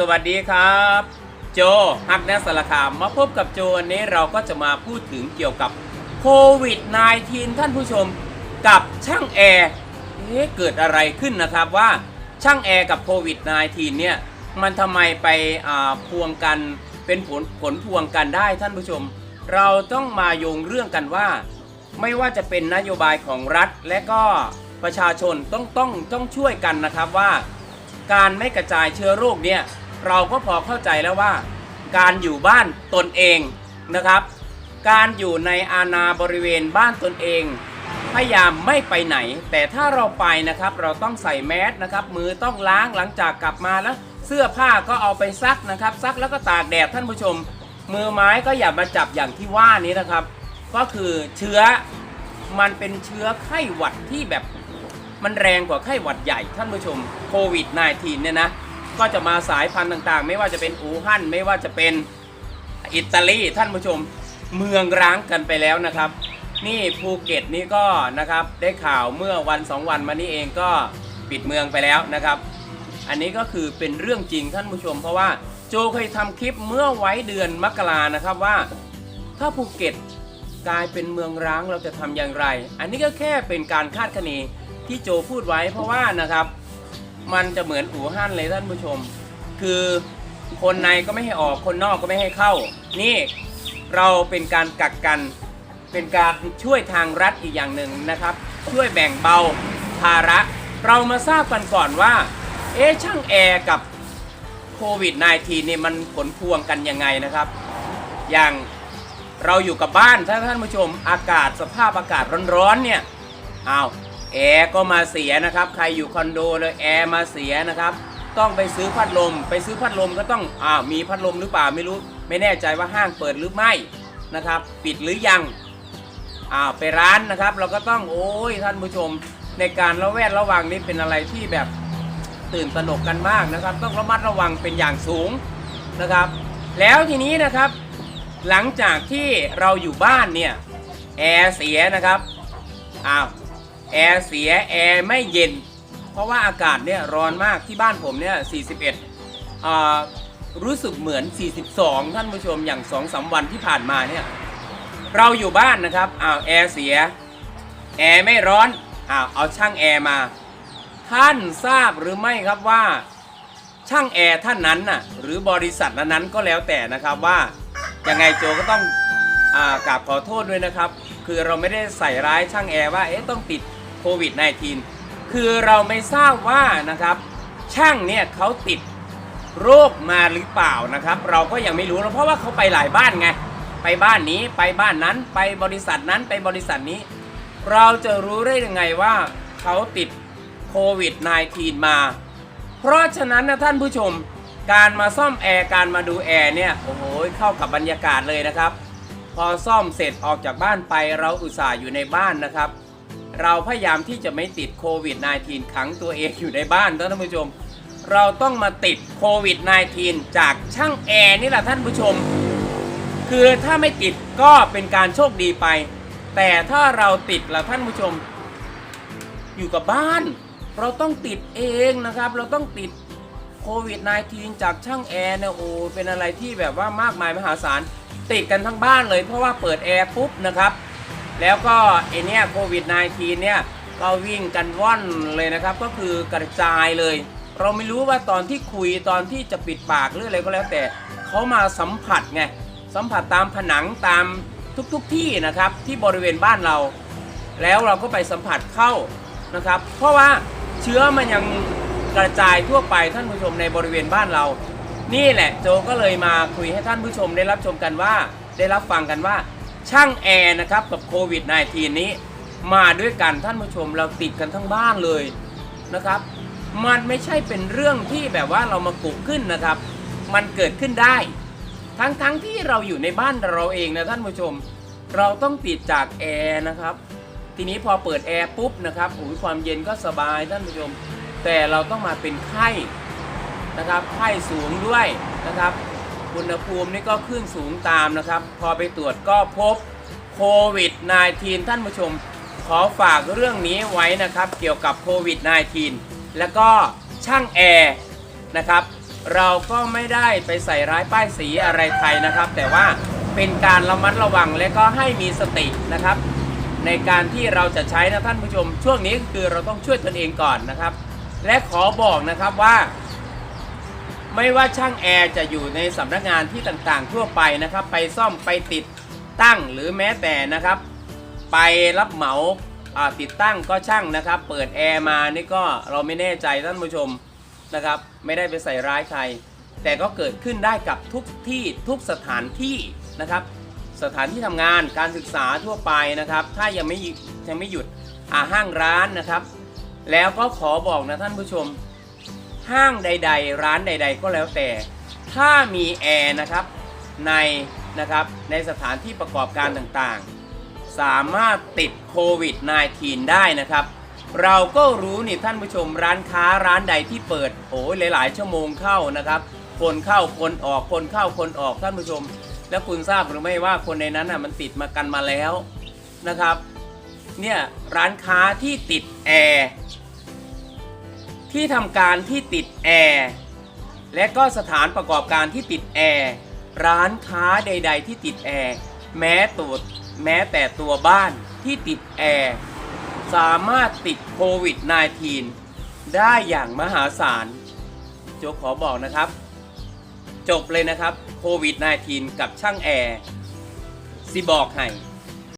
สวัสดีครับ โจฮักแนสารคามมาพบกับโจวันนี้เราก็จะมาพูดถึงเกี่ยวกับโควิด -19 ท่านผู้ชมกับช่างแอร์เอ๊ะเกิดอะไรขึ้นนะครับว่าช่างแอร์กับโควิด -19 เนี่ยมันทำไมไปอ่าพวงกันเป็นผลผลพวงกันได้ท่านผู้ชม เราต้องมาโยงเรื่องกันว่า ไม่ว่าจะเป็นนโยบายของรัฐและก็ประชาชนต้องต้องต้องช่วยกันนะครับว่า การไม่กระจายเชื้อโรคเนี่ย เราก็พอเข้าใจแล้วว่า การอยู่บ้านตนเองนะครับ การอยู่ในอาณาบริเวณบ้านตนเอง พยายามไม่ไปไหน แต่ถ้าเราไปนะครับเราต้องใส่แมสนะครับมือต้องล้างหลังจากกลับมาแล้ว เสื้อผ้าก็เอาไปซักนะครับ ซักแล้วก็ตากแดดท่านผู้ชม มือไม้ก็อย่ามาจับอย่างที่ว่านี้นะครับ ก็คือเชื้อมันเป็นเชื้อไข้หวัดที่แบบมันแรงกว่าไข้หวัดใหญ่ท่านผู้ชมโควิด -19 เนี่ยนะ ก็จะมาสายพันธุ์ต่างๆ ไม่ว่าจะเป็นอูฮั่นไม่ว่าจะเป็นอิตาลีท่านผู้ชมเมืองร้างกันไปแล้วนะครับ นี่ภูเก็ตนี่ก็นะครับได้ข่าวเมื่อวันสองวันมานี้เองก็ปิดเมืองไปแล้วนะครับ อันนี้ก็คือเป็นเรื่องจริงท่านผู้ชม เพราะว่าโจเคยทำคลิปเมื่อไว้เดือนมกรานะครับว่า ถ้าภูเก็ตกลายเป็นเมืองร้างเราจะทำอย่างไร อันนี้ก็แค่เป็นการคาดคะเนที่โจพูดไว้เพราะว่านะครับ มันจะเหมือนอู่ฮั่นเลยท่านผู้ชม คือคนในก็ไม่ให้ออกคนนอกก็ไม่ให้เข้า นี่เราเป็นการกักกัน เป็นการช่วยทางรัฐอีกอย่างหนึ่งนะครับ ช่วยแบ่งเบาภาระ เรามาทราบกันก่อนว่า เอ๊ะช่างแอร์กับโควิด -19 เนี่ยมันผลพวงกันยังไงนะครับ อย่างเราอยู่กับบ้านถ้าท่านผู้ชมอากาศสภาพอากาศร้อนๆเนี่ยอ้าว แอร์ก็มาเสียนะครับ ใครอยู่คอนโดเลยแอร์มาเสียนะครับ ต้องไปซื้อพัดลม ไปซื้อพัดลมก็ต้องอ้าวมีพัดลมหรือเปล่าไม่รู้ ไม่แน่ใจว่าห้างเปิดหรือไม่นะครับ ปิดหรือยังอ้าวไปร้านนะครับ เราก็ต้องโอ้ยท่านผู้ชมในการระแวดระวังนี่เป็นอะไรที่แบบตื่นตระหนกกันมากนะครับ ต้องระมัดระวังเป็นอย่างสูงนะครับ แล้วทีนี้นะครับ หลังจากที่เราอยู่บ้านเนี่ยแอร์เสียนะครับอ้าว แอร์เสียแอร์ไม่เย็น เพราะว่าอากาศเนี่ยร้อนมากที่บ้านผมเนี่ย 41อ่ารู้สึกเหมือน 42 ท่านผู้ชมอย่าง2อสาวันที่ผ่านมาเนี่ยเราอยู่บ้านนะครับอ้าวแอร์เสียแอร์ไม่ร้อนอ้าวเอาช่างแอร์มา ท่านทราบหรือไม่ครับว่า ช่างแอร์ท่านนั้นน่ะหรือบริษัทนั้นๆก็แล้วแต่นะครับว่ายังไงโจก็ต้องอากราบขอโทษด้วยนะครับ คือเราไม่ได้ใส่ร้ายช่างแอร์ว่าเอ๊ะต้องติดโควิด -19 คือเราไม่ทราบว่านะครับช่างเนี่ยเขาติดโรคมาหรือเปล่านะครับ เราก็ยังไม่รู้เพราะว่าเขาไปหลายบ้านไงไปบ้านนี้ไปบ้านนั้นไปบริษัทนั้นไปบริษัทนี้ เราจะรู้ได้ยังไงว่าเขาติดโควิด -19 มา เพราะฉะนั้นนะท่านผู้ชมการมาซ่อมแอร์การมาดูแอร์เนี่ยโอ้โหเข้ากับบรรยากาศเลยนะครับ พอซ่อมเสร็จออกจากบ้านไปเราอุตส่าห์อยู่ในบ้านนะครับ เราพยายามที่จะไม่ติดโควิด -19 ขังตัวเองอยู่ในบ้านท่านผู้ชม เราต้องมาติดโควิด -19 จากช่างแอร์นี่แหละท่านผู้ชม คือถ้าไม่ติดก็เป็นการโชคดีไป แต่ถ้าเราติดละท่านผู้ชม อยู่กับบ้าน เราต้องติดเองนะครับ เราต้องติดโควิด -19 จากช่างแอร์เนี่ยโอ้เป็นอะไรที่แบบว่ามากมายมหาศาล ติดกันทั้งบ้านเลย เพราะว่าเปิดแอร์ปุ๊บนะครับ แล้วก็ไอเนี้ยโควิด -19 เนี่ยก็วิ่งกันว่อนเลยนะครับ ก็คือกระจายเลย เราไม่รู้ว่าตอนที่คุยตอนที่จะปิดปากหรืออะไรก็แล้วแต่เขามาสัมผัสไงสัมผัสตามผนังตามทุกๆทที่นะครับที่บริเวณบ้านเรา แล้วเราก็ไปสัมผัสเข้านะครับ เพราะว่าเชื้อมันยังกระจายทั่วไปท่านผู้ชมในบริเวณบ้านเรา นี่แหละโจก็เลยมาคุยให้ท่านผู้ชมได้รับชมกันว่า ได้รับฟังกันว่าช่างแอร์นะครับกับโควิด -19 นี้ มาด้วยกันท่านผู้ชมเราติดกันทั้งบ้านเลยนะครับ มันไม่ใช่เป็นเรื่องที่แบบว่าเรามากุขึ้นนะครับ มันเกิดขึ้นได้ ทั้งทั้งที่เราอยู่ในบ้านเราเองนะท่านผู้ชม เราต้องติดจากแอร์นะครับ ทีนี้พอเปิดแอร์ปุ๊บนะครับโอ้ยความเย็นก็สบายท่านผู้ชม แต่เราต้องมาเป็นไข้ นะครับไข้สูงด้วยนะครับอุณหภูมินี่ก็ขึ้นสูงตามนะครับ พอไปตรวจก็พบโควิด -19 ท่านผู้ชมขอฝากเรื่องนี้ไว้นะครับ เกี่ยวกับโควิด -19 แล้วก็ช่างแอร์นะครับ เราก็ไม่ได้ไปใส่ร้ายป้ายสีอะไรใครนะครับ แต่ว่าเป็นการระมัดระวังและก็ให้มีสตินะครับ ในการที่เราจะใช้นะท่านผู้ชม ช่วงนี้คือเราต้องช่วยตนเองก่อนนะครับ และขอบอกนะครับว่า ไม่ว่าช่างแอร์จะอยู่ในสำนักงานที่ต่างๆ ทั่วไปนะครับ ไปซ่อมไปติดตั้งหรือแม้แต่นะครับ ไปรับเหมาติดตั้งก็ช่างนะครับ เปิดแอร์มานี่ก็เราไม่แน่ใจท่านผู้ชมนะครับ ไม่ได้ไปใส่ร้ายใคร แต่ก็เกิดขึ้นได้กับทุกที่ทุกสถานที่นะครับ สถานที่ทำงานการศึกษาทั่วไปนะครับ ถ้ายังไม่ยังไม่หยุดอาห้างร้านนะครับ แล้วก็ขอบอกนะท่านผู้ชม ห้างใด ๆ ร้านใด ๆ ก็แล้วแต่ ถ้ามีแอร์นะครับในนะครับในสถานที่ประกอบการต่างๆ สามารถติดโควิด -19 ได้นะครับ เราก็รู้นี่ท่านผู้ชมร้านค้าร้านใดที่เปิดโอ้ยหลาย ๆ ชั่วโมงเข้านะครับ คนเข้าคนออกคนเข้าคนออกท่านผู้ชม แล้วคุณทราบหรือไม่ว่าคนในนั้นน่ะมันติดมากันมาแล้วนะครับเนี่ยร้านค้าที่ติดแอร์ ที่ทำการที่ติดแอร์และก็สถานประกอบการที่ติดแอร์ร้านค้าใด ๆ ที่ติดแอร์แม้ตัวแม้แต่ตัวบ้านที่ติดแอร์สามารถติดโควิด -19 ได้อย่างมหาศาลโจขอบอกนะครับ จบเลยนะครับโควิด -19 กับช่างแอร์สิบอกให้